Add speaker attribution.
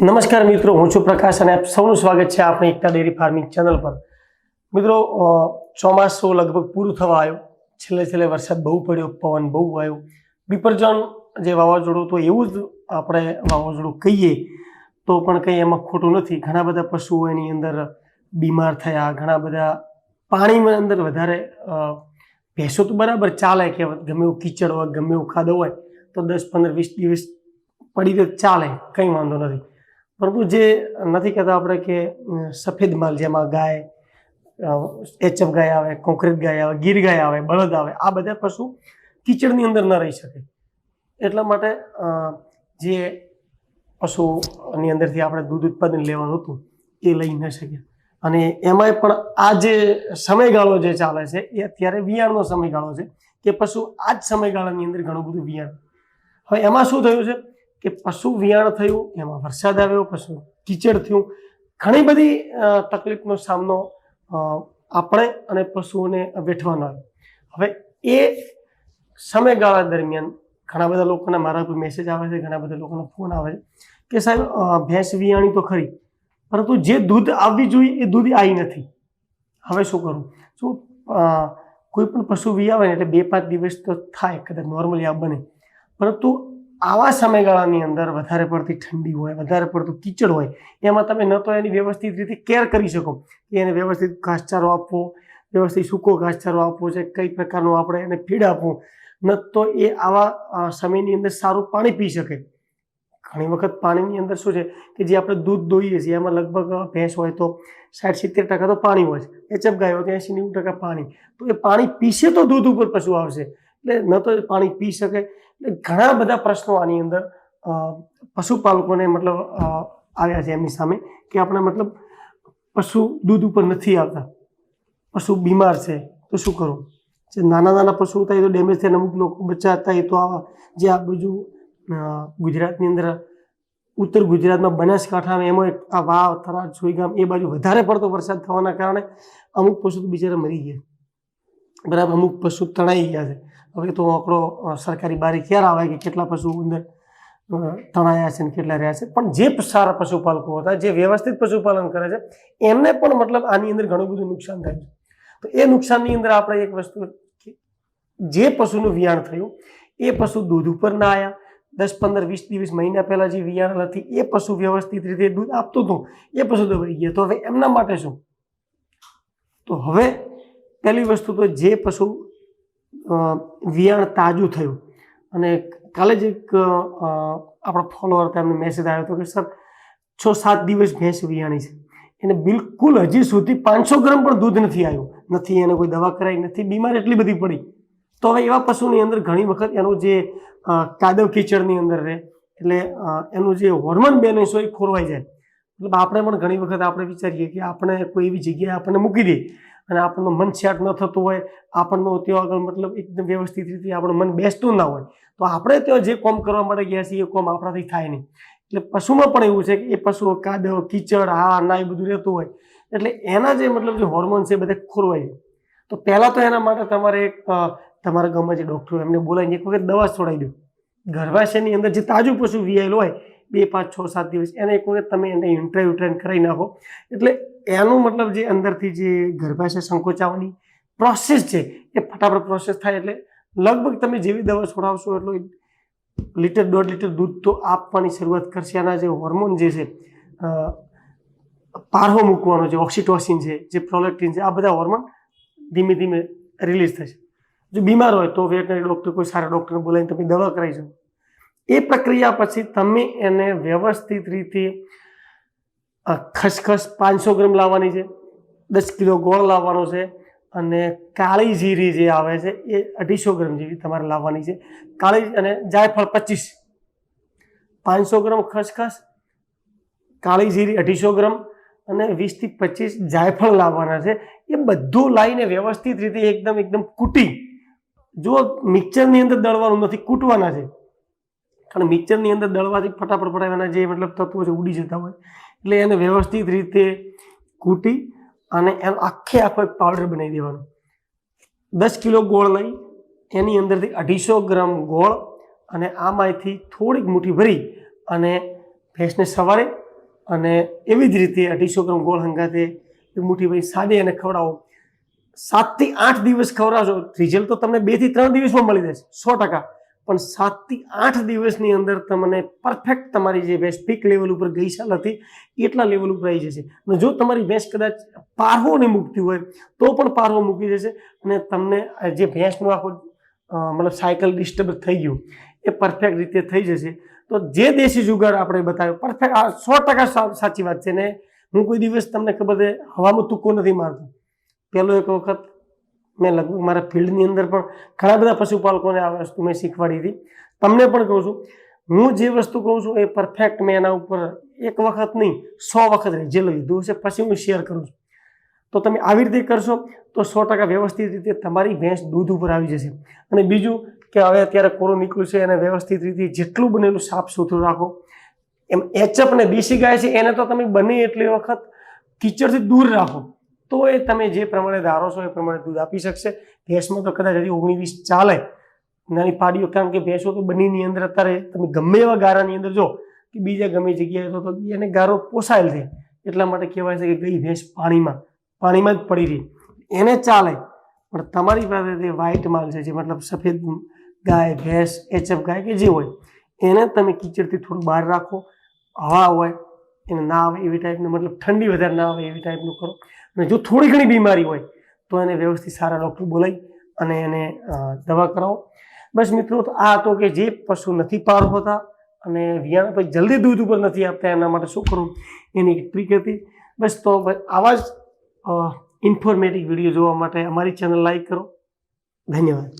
Speaker 1: નમસ્કાર મિત્રો, હું છું પ્રકાશ અને આપ સૌનું સ્વાગત છે આપણી એકતા ડેરી ફાર્મિંગ ચેનલ પર. મિત્રો ચોમાસું લગભગ પૂરું થવા આવ્યું. છેલ્લે છેલ્લે વરસાદ બહુ પડ્યો, પવન બહુ આવ્યો. વિપર્જન જે વાવાઝોડું તો એવું જ આપણે વાવાઝોડું કહીએ, તો પણ કંઈ એમાં ખોટું નથી. ઘણા બધા પશુઓ એની અંદર બીમાર થયા, ઘણા બધા પાણીમાં અંદર વધારે ભેંસો તો બરાબર ચાલે કે ગમે એવું કીચડ હોય, ગમે એવું ખાધો હોય, તો દસ પંદર વીસ દિવસ પડી તો ચાલે, કંઈ વાંધો નથી. પરંતુ જે નથી કહેતા આપણે કે સફેદ માલ જેમાં ગાય એચએફ ગાય આવે, કોંક્રીટ ગાય આવે, ગીર ગાય આવે, બળદ આવે, આ બધા પશુ કિચડની અંદર ન રહી શકે. એટલા માટે જે પશુની અંદરથી આપણે દૂધ ઉત્પાદન લેવાનું હતું, એ લઈ ન શક્યા. અને એમાંય પણ આ જે સમયગાળો જે ચાલે છે, એ અત્યારે વિયાણનો સમયગાળો છે, કે પશુ આ જ સમયગાળાની અંદર ઘણું બધું વિયાણ. હવે એમાં શું થયું છે? કે પશુ વિયાણ થયું, એમાં વરસાદ આવ્યો, પશુ કીચડ થયું. ઘણી બધી તકલીફનો સામનો આપણે અને પશુઓને વેઠવાનો આવ્યો હવે એ સમયગાળા દરમિયાન ઘણા બધા લોકોના મારા પર મેસેજ આવે છે, ઘણા બધા લોકોનો ફોન આવે છે કે સાહેબ ભેંસ વિયાણી તો ખરી, પરંતુ જે દૂધ આવવી જોઈએ એ દૂધ આવી નથી. હવે શું કરું? શું કોઈ પણ પશુ વિયાવે એટલે બે પાંચ દિવસ તો થાય, કદાચ નોર્મલી આ બને. પરંતુ આવા સમયગાળાની અંદર વધારે પડતી ઠંડી હોય, વધારે પડતું કીચડ હોય, એમાં તમે ન તો એની વ્યવસ્થિત રીતે કેર કરી શકો. કે એને વ્યવસ્થિત ઘાસચારો આપવો, વ્યવસ્થિત સૂકો ઘાસચારો આપવો છે, કઈ પ્રકારનું આપણે એને ફીડ આપવું. ન તો એ આવા સમયની અંદર સારું પાણી પી શકે. ઘણી વખત પાણીની અંદર શું છે કે જે આપણે દૂધ દોઈએ છીએ, એમાં લગભગ ભેંસ હોય તો સાઠ સિત્તેર ટકા તો પાણી હોય છે. એચપ ગાય હોય તો એંસી નેવું ટકા પાણી. તો એ પાણી પીશે તો દૂધ ઉપર પશુ આવશે. એટલે ન તો પાણી પી શકે. એટલે ઘણા બધા પ્રશ્નો આની અંદર પશુપાલકોને મતલબ આવ્યા છે એમની સામે કે આપણે મતલબ પશુ દૂધ ઉપર નથી આવતા. પશુ બીમાર છે, તો શું કરવું જે નાના નાના પશુ હતા એ તો ડેમેજ થયા અમુક લોકો બચ્ચા હતા એ તો આવા જે આ બાજુ ગુજરાતની અંદર, ઉત્તર ગુજરાતમાં બનાસકાંઠામાં એમાં એક આ વાવ થરાદ સુઈગામ એ બાજુ વધારે પડતો વરસાદ થવાના કારણે અમુક પશુ તો બિચારા મરી ગયા. બરાબર, અમુક પશુ તણાઈ ગયા છે. હવે તો આંકડો સરકારી બારી ક્યારે આવે કે કેટલા પશુ અંદર તણાયા છે ને કેટલા રહ્યા છે? પણ જે સારા પશુપાલકો હતા, જે વ્યવસ્થિત પશુપાલન કરે છે, એમને પણ મતલબ આની અંદર ઘણું બધું નુકસાન થાય છે. તો એ નુકસાનની અંદર આપણે એક વસ્તુ જે પશુનું વિયાણ થયું, એ પશુ દૂધ ઉપર ના આવ્યા દસ, પંદર, વીસ દિવસ મહિના પહેલાં જે વિયાણ નથી એ પશુ વ્યવસ્થિત રીતે દૂધ આપતું હતું, એ પશુ દબાઈ ગયા. તો હવે એમના માટે શું? તો હવે પહેલી વસ્તુ તો જે પશુ વિયાણ તાજું થયું. અને કાલે જ એક આપણો ફોલોઅર તેમને મેસેજ આવ્યો હતો કે, સર, છ સાત દિવસ ભેંસ વિયાણી છે. એને બિલકુલ હજી સુધી પાંચસો ગ્રામ પણ દૂધ નથી આવ્યું. નથી એને કોઈ દવા કરાવી નથી બીમાર એટલી બધી પડી. તો હવે એવા પશુની અંદર ઘણી વખત એનું જે કાદવ કીચડની અંદર રહે, એટલે એનું જે હોર્મોન બેલેન્સ હોય એ ખોરવાઈ જાય. મતલબ આપણે પણ ઘણી વખત આપણે વિચારીએ કે આપણે કોઈ એવી જગ્યાએ આપણને મૂકી દે અને આપણનું મન સેટ ન થતું હોય, આપણનું ત્યાં આગળ મતલબ એકદમ વ્યવસ્થિત રીતે આપણું મન બેસતું ના હોય, તો આપણે ત્યાં જે કોમ કરવા માટે ગયા છીએ એ કોમ આપણાથી થાય નહીં. એટલે પશુમાં પણ એવું છે કે એ પશુઓ કાદવ, કીચડ હા ના એ બધું રહેતું હોય, એટલે એના જે મતલબ જે હોર્મોન છે એ બધા ખોરવાય છે તો પહેલાં તો એના માટે તમારે એક તમારા ગામમાં જે ડૉક્ટર એમને બોલાવીને એક વખત દવા છોડાવી દો. ગર્ભાશયની અંદર જે તાજું પશુ વિયાયેલું હોય બે, પાંચ, છ, સાત દિવસ એને એક વખત તમે એને ઇન્ટરવ્યુ ટ્રેન કરાવી નાખો. એટલે એનું મતલબ જે અંદરથી જે ગર્ભાશય સંકોચાવાની પ્રોસેસ છે એ ફટાફટ પ્રોસેસ થાય. એટલે લગભગ તમે જેવી દવા છોડાવશો એટલો લીટર, દોઢ લીટર દૂધ તો આપવાની શરૂઆત કરશે. આના જે હોર્મોન જે છે પારહો મૂકવાનો છે ઓક્સિટોસિન છે, જે પ્રોલેક્ટિન છે, આ બધા હોર્મોન ધીમે ધીમે રિલીઝ થશે. જો બીમાર હોય તો વેટનરી ડૉક્ટર કોઈ સારા ડૉક્ટરને બોલાવીને તમે દવા કરાવી શકો. એ પ્રક્રિયા પછી તમે એને વ્યવસ્થિત રીતે ખસખસ પાંચસો ગ્રામ લાવવાની છે, દસ કિલો ગોળ લાવવાનો છે અને કાળી જીરી જે આવે છે એ અઢીસો ગ્રામ જેવી તમારે લાવવાની છે. કાળી અને જાયફળ પચીસ, પાંચસો ગ્રામ ખસખસ, કાળી જીરી અઢીસો ગ્રામ અને વીસથી પચીસ જાયફળ લાવવાના છે. એ બધું લાવીને વ્યવસ્થિત રીતે એકદમ એકદમ કૂટી જો મિક્સરની અંદર દળવાનું નથી, કૂટવાના છે. કારણ મિક્સરની અંદર દળવાથી ફટાફટ ફટાફટ જે મતલબ તત્વો છે, ઉડી જતા હોય. એટલે એને વ્યવસ્થિત રીતે કૂટી અને એનો આખે આખો એક પાવડર બનાવી દેવાનો. દસ કિલો ગોળ લઈ, એની અંદરથી અઢીસો ગ્રામ ગોળ અને આમાંથી થોડીક મુઠ્ઠી ભરી અને ભેંસને સવારે અને એવી જ રીતે અઢીસો ગ્રામ ગોળ હંગાતે મુઠ્ઠી ભરી સાદે એને ખવડાવો. સાતથી આઠ દિવસ ખવડાવશો રિઝલ્ટ તો તમને બેથી ત્રણ દિવસમાં મળી જશે, સો ટકા. પણ સાતથી આઠ દિવસની અંદર તમને પરફેક્ટ તમારી જે ભેંસ પીક લેવલ ઉપર ગઈ સાલ હતી એટલા લેવલ ઉપર આવી જશે. અને જો તમારી ભેંસ કદાચ પારવો નહીં મૂકતી હોય, તો પણ પારવો મૂકી જશે અને તમને જે ભેંસનું આખું મતલબ સાયકલ ડિસ્ટર્બ થઈ ગયું, એ પરફેક્ટ રીતે થઈ જશે. તો જે દેશી જુગાર આપણે બતાવ્યો પરફેક્ટ આ સો ટકા સાચી વાત છે ને. હું કોઈ દિવસ તમને ખબર છે, હવામાં તુક્કો નથી મારતો. પહેલો એક વખત મેં લગભગ મારા ફિલ્ડની અંદર પણ ઘણા બધા પશુપાલકોને આ વસ્તુ મેં શીખવાડી હતી. તમને પણ કહું છું, હું જે વસ્તુ કહું છું એ પરફેક્ટ મેં એના ઉપર એક વખત નહીં, સો વખત રિઝલ્ટ લીધું છે પછી હું શેર કરું છું. તો તમે આવી રીતે કરશો તો સો ટકા વ્યવસ્થિત રીતે તમારી ભેંસ દૂધ ઉપર આવી જશે. અને બીજું કે હવે અત્યારે કોરો નીકળ્યું છે એને વ્યવસ્થિત રીતે જેટલું બનેલું સાફ સુથરું રાખો. એમ એચઅપ ને દેશી ગાય છે, એને તો તમે બને એટલી વખત કીચડથી દૂર રાખો. તો એ તમે જે પ્રમાણે ધારો છો એ પ્રમાણે દૂધ આપી શકશે. ભેંસમાં તો કદાચ હજી ઓગણી વીસ ચાલે. નાની પાડીઓ કારણ કે ભેંસો તો બંનેની અંદર અત્યારે તમે ગમે એવા ગારાની અંદર જો કે બીજા ગમે જગ્યાએ તો તો એને ગારો પોસાયેલ છે. એટલા માટે કહેવાય છે કે ગઈ ભેંસ પાણીમાં પાણીમાં જ પડી રહી. એને ચાલે. પણ તમારી પાસે જે વ્હાઇટ માલ છે, જે મતલબ સફેદ ગાય, ભેંસ, એચએફ ગાય કે જે હોય, એને તમે કિચડથી થોડું બહાર રાખો. હવા હોય એને ના આવે એવી ટાઈપનું મતલબ ઠંડી વધારે ના આવે એવી ટાઈપનું કરો. અને જો થોડી ઘણી બીમારી હોય, તો એને વ્યવસ્થિત સારા ડૉક્ટર બોલાવી અને એને દવા કરાવો. બસ મિત્રો, તો આ હતો કે જે પશુ નથી પાર હોતા અને વિયાણા પછી જલ્દી દૂધ ઉપર નથી આપતા, એના માટે શું કરવું એની એક ટ્રીક હતી. બસ તો આવા જ ઇન્ફોર્મેટિવ વીડિયો જોવા માટે અમારી ચેનલ લાઈક કરો. ધન્યવાદ.